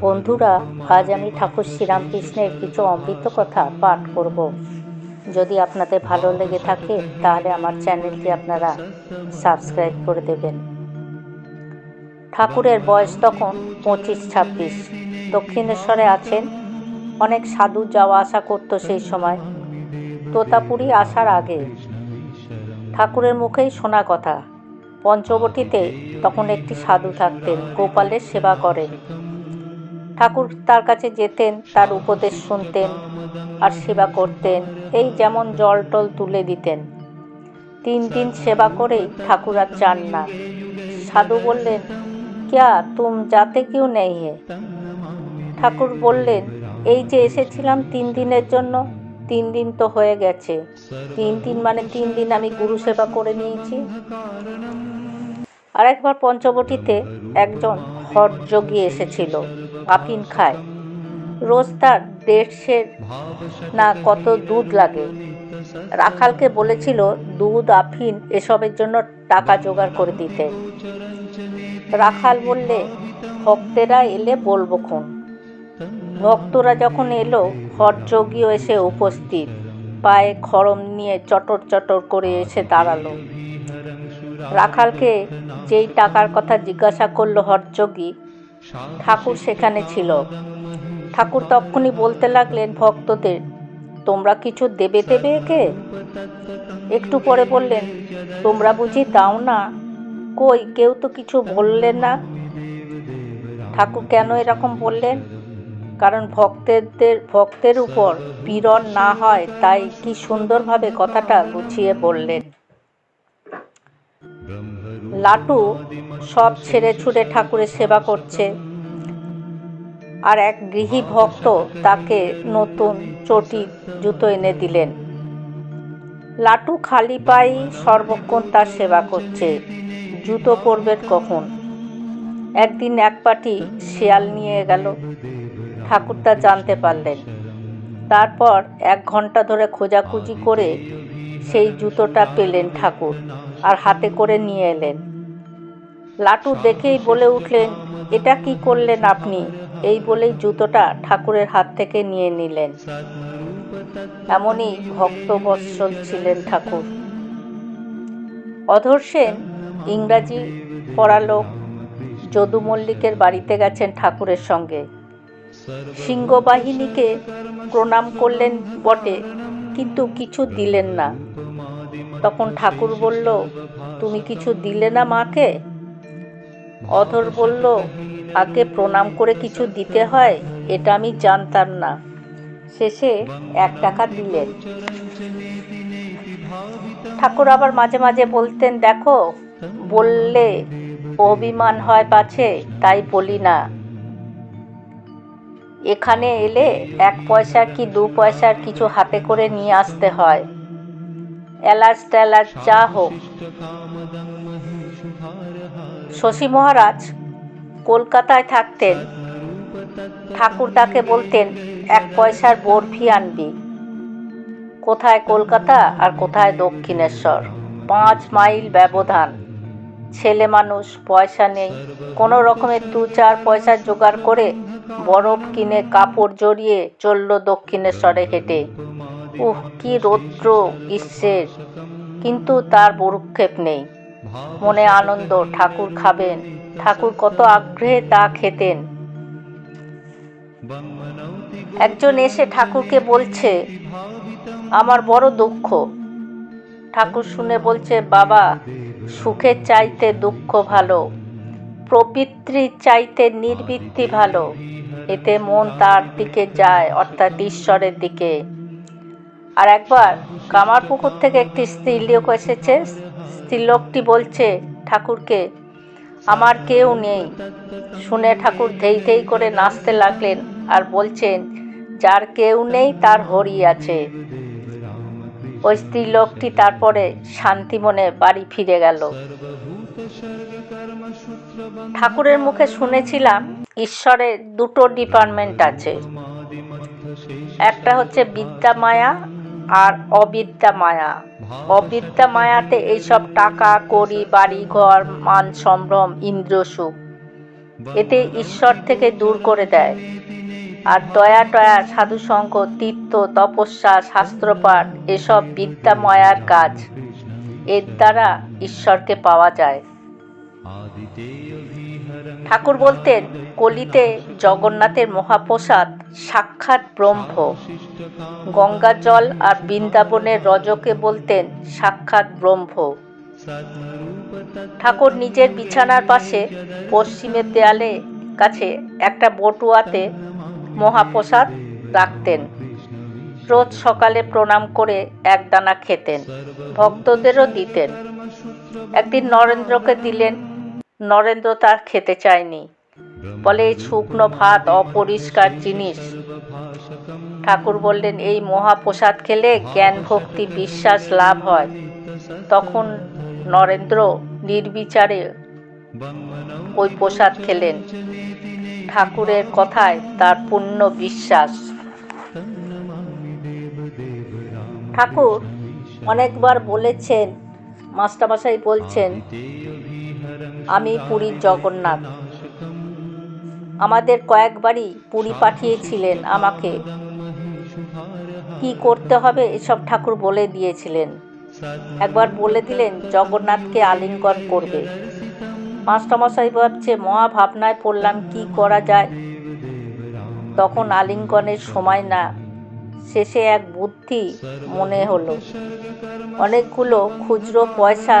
বন্ধুরা, আজ আমি ঠাকুর শ্রীরামকৃষ্ণের কিছু অমৃত কথা পাঠ করব। যদি আপনাদের ভালো লেগে থাকে, তাহলে আমার চ্যানেলটি আপনারা সাবস্ক্রাইব করে দেবেন। ঠাকুরের বয়স তখন পঁচিশ ছাব্বিশ। দক্ষিণেশ্বরে আছেন। অনেক সাধু যাওয়া আসা করতো সেই সময়। তোতাপুরি আসার আগে। ঠাকুরের মুখেই শোনা কথা। পঞ্চবটিতে তখন একটি সাধু থাকতেন, গোপালের সেবা করেন। ঠাকুর তার কাছে যেতেন, তার উপদেশ শুনতেন আর সেবা করতেন। এই যেমন জল টল তুলে দিতেন। তিন দিন সেবা করেই ঠাকুর আর চান না। সাধু বললেন, ক্যা, তুম যাতে কেউ নেই হে? ঠাকুর বললেন, এই যে এসেছিলাম তিন দিনের জন্য, তিন দিন তো হয়ে গেছে। তিন দিন মানে তিন দিন আমি গুরু সেবা করে নিয়েছি। আরেকবার পঞ্চবটিতে একজন হঠযোগী এসেছিল। আফিন খায়। রোজ তার দেড়শের না কত দুধ লাগে। রাখালকে বলেছিল, দুধ, আফিন এসবের জন্য টাকা জোগাড় করে দিতে। রাখাল বললে, ভক্তেরা এলে বলব খুন। ভক্তরা যখন এলো হঠযোগীও এসে উপস্থিত। পায়ে খড়ম নিয়ে চটর চটর করে এসে দাঁড়াল। রাখালকে যেই টাকার কথা জিজ্ঞাসা করল হঠযোগী ঠাকুর সেখানে ছিল। ঠাকুর তখনই বলতে লাগলেন, ভক্তদের, তোমরা কিছু দেবে দেবে একে? একটু পরে বললেন, তোমরা বুঝি দাও না? কই, কেউ তো কিছু বললেন না? ঠাকুর কেন এরকম বললেন? কারণ ভক্তদের, ভক্তের উপর পীড়ন না হয়, তাই কি সুন্দরভাবে কথাটা গুছিয়ে বললেন। লাটু সব ছেড়ে ছুড়ে ঠাকুরের সেবা করছে। আর এক গৃহী ভক্ত তাকে নতুন চটি, জুতো এনে দিলেন। লাটু খালি পায়েই সর্বক্ষণ তার সেবা করছে। জুতো পরবেন কখন? একদিন এক পাটি শিয়াল নিয়ে গেল। ঠাকুর তা জানতে পারলেন। তারপর এক ঘণ্টা ধরে খোঁজাখুঁজি করে সেই জুতোটা পেলেন ঠাকুর। আর হাতে করে নিয়ে এলেন। লাটু দেখেই বলে উঠলেন এটা কি করলেন আপনি? এই বলেই জুতোটা ঠাকুরের হাত থেকে নিয়ে নিলেন। এমনই ভক্তবৎসল ছিলেন ঠাকুর। অধর সেন ইংরাজি পড়ালোক যদু মল্লিকের বাড়িতে গেছেন ঠাকুরের সঙ্গে। সিংহবাহিনীকে প্রণাম করলেন বটে কিন্তু কিছু দিলেন না। তখন ঠাকুর বলল, তুমি কিছু দিলে না মাকে? অধর বলল আগে প্রণাম করে কিছু দিতে হয়, এটা আমি জানতাম না। শেষে এক টাকা দিলেন। ঠাকুর আবার মাঝে মাঝে বলতেন, দেখো, বললে অভিমান হয় পাছে, তাই বলি না। এখানে এলে এক পয়সা কি দু পয়সার কিছু হাতে করে নিয়ে আসতে হয়। এলাচ টেলাচ যা হোক। শশী মহারাজ কলকাতায় থাকতেন। ঠাকুর তাকে বলতেন, এক পয়সার বরফি আনবি। কোথায় কলকাতা আর কোথায় দক্ষিণেশ্বর? পাঁচ মাইল ব্যবধান। ছেলে মানুষ, পয়সা নেই। কোনো রকমের দু চার পয়সা জোগাড় করে বরফ কিনে কাপড় জড়িয়ে চলল দক্ষিণেশ্বরে হেঁটে। উহ কি রৌদ্র গ্রীষ্মের কিন্তু তার বরুক্ষেপ নেই। মনে আনন্দ, ঠাকুর খাবেন। ঠাকুর কত আগ্রহে তা খেতেন। একজন এসে ঠাকুরকে বলছে, আমার বড় দুঃখ। ঠাকুর শুনে বলছে, বাবা সুখের চাইতে দুঃখ ভালো প্রবৃত্তির চাইতে নির্বৃত্তি ভালো। এতে মন তার দিকে যায়, অর্থাৎ ঈশ্বরের দিকে। আর একবার কামারপুকুর থেকে একটি স্ত্রীলোক এসেছে। স্ত্রীলোকটি বলছে, ঠাকুরকে, আমার কেউ নেই। শুনে ঠাকুর ধেই ধেই করে নাচতে লাগলেন আর বলছেন, যার কেউ নেই, তার হরি আছে। ওই স্ত্রীলোকটি তারপরে শান্তি মনে বাড়ি ফিরে গেল। ঠাকুরের মুখে শুনেছিলাম, ঈশ্বরের দুটো ডিপার্টমেন্ট আছে। একটা হচ্ছে বিদ্যা মায়া আর অবিদ্যা মায়া। অবিদ্যা মায়াতে এইসব টাকা, কড়ি, বাড়ি, ঘর, মান, সম্ভ্রম, ইন্দ্র, সুখ, এতে ঈশ্বর থেকে দূর করে দেয়। আর দয়া, টয়া সাধুসঙ্গ তীর্থ তপস্যা, শাস্ত্রপাঠ, এসব বিদ্যাময়ার কাজ। এর দ্বারা ঈশ্বরকে পাওয়া যায়। ঠাকুর বলতেন, কলিতে জগন্নাথের মহাপ্রসাদ, সাক্ষাৎ ব্রহ্ম। গঙ্গা জল আর বৃন্দাবনের রজকে বলতেন, সাক্ষাৎ ব্রহ্ম। ঠাকুর নিজের বিছানার পাশে পশ্চিমের দেয়ালে কাছে একটা বটুয়াতে মহাপ্রসাদ রাখতেন। রোজ সকালে প্রণাম করে এক দানা খেতেন। ভক্তদেরও দিতেন। একদিন নরেন্দ্রকে দিলেন নরেন্দ্র তার খেতে চায়নি। বলে, এই শুকনো ভাত অপরিষ্কার জিনিস। ঠাকুর বললেন, এই মহাপ্রসাদ খেলে জ্ঞান ভক্তি বিশ্বাস লাভ হয়। তখন নরেন্দ্র নির্বিচারে ওই প্রসাদ খেলেন। ঠাকুরের কথায় তার পূর্ণ বিশ্বাস। ঠাকুর অনেকবার বলেছেন, মাস্টারমশাই বলছেন আমি পুরীর জগন্নাথ। আমাদের কয়েকবারই পুরী পাঠিয়েছিলেন আমাকে। কি করতে হবে এসব ঠাকুর বলে দিয়েছিলেন। একবার বলে দিলেন জগন্নাথকে আলিঙ্গন করবে। মাস্টারমশাই ভাবছে মহা ভাবনায় পড়লাম কি করা যায়। তখন আলিঙ্গনের সময় না, শেষে এক বুদ্ধি মনে হলো। অনেকগুলো খুচরো পয়সা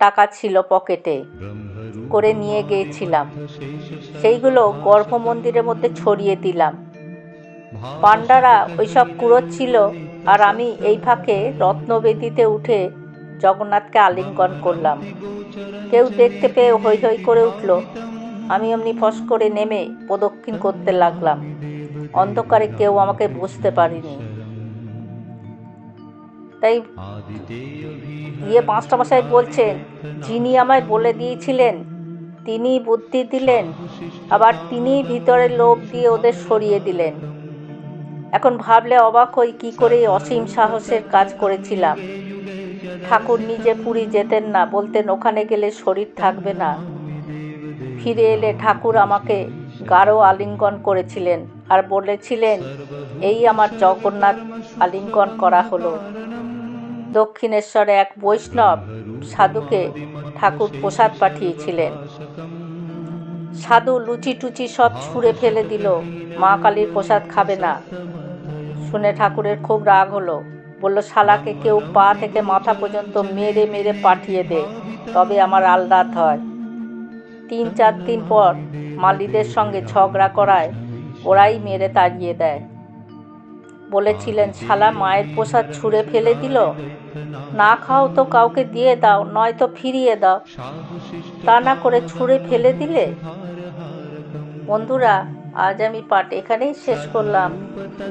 টাকা ছিল পকেটে করে নিয়ে গিয়েছিলাম। সেইগুলো গর্ভ মন্দিরের মধ্যে ছড়িয়ে দিলাম। পাণ্ডারা ওইসব কুড়োচ্ছিল আর আমি এই ফাঁকে রত্নবেদিতে উঠে জগন্নাথকে আলিঙ্গন করলাম। কেউ দেখতে পেয়ে হৈ হৈ করে উঠল। আমি অমনি ফস করে নেমে প্রদক্ষিণ করতে লাগলাম। অন্ধকারে কেউ আমাকে বুঝতে পারিনি। তাই ইয়ে পাঁচটা মশাই বলছেন, যিনি আমায় বলে দিয়েছিলেন তিনি বুদ্ধি দিলেন, আবার তিনি ভিতরে লোভ দিয়ে ওদের সরিয়ে দিলেন। এখন ভাবলে অবাক হই কী করে অসীম সাহসের কাজ করেছিলাম। ঠাকুর নিজে পুরী যেতেন না, বলতেন ওখানে গেলে শরীর থাকবে না। ফিরে এলে ঠাকুর আমাকে গাঢ় আলিঙ্গন করেছিলেন আর বলেছিলেন, এই আমার জগন্নাথ আলিঙ্গন করা হলো। দক্ষিণেশ্বরে এক বৈষ্ণব সাধুকে ঠাকুর প্রসাদ পাঠিয়েছিলেন। সাধু লুচি টুচি সব ছুঁড়ে ফেলে দিল, মা কালীর প্রসাদ খাবে না। শুনে ঠাকুরের খুব রাগ হলো, বলল, শালাকে কেউ পা থেকে মাথা পর্যন্ত মেরে মেরে পাঠিয়ে দে, তবে আমার আলদাত হয় তিন চার দিন পর মালিদের সঙ্গে ঝগড়া করায় ওরাই মেরে তাড়িয়ে দেয়। বলেছিলেন, শালা মায়ের প্রসাদ ছুঁড়ে ফেলে দিল? না খাও তো কাউকে দিয়ে দাও, নয়তো ফিরিয়ে দাও। তা না করে ছুঁড়ে ফেলে দিলে? বন্ধুরা, আজ আমি পাঠ এখানেই শেষ করলাম।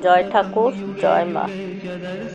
জয় ঠাকুর, জয় মা।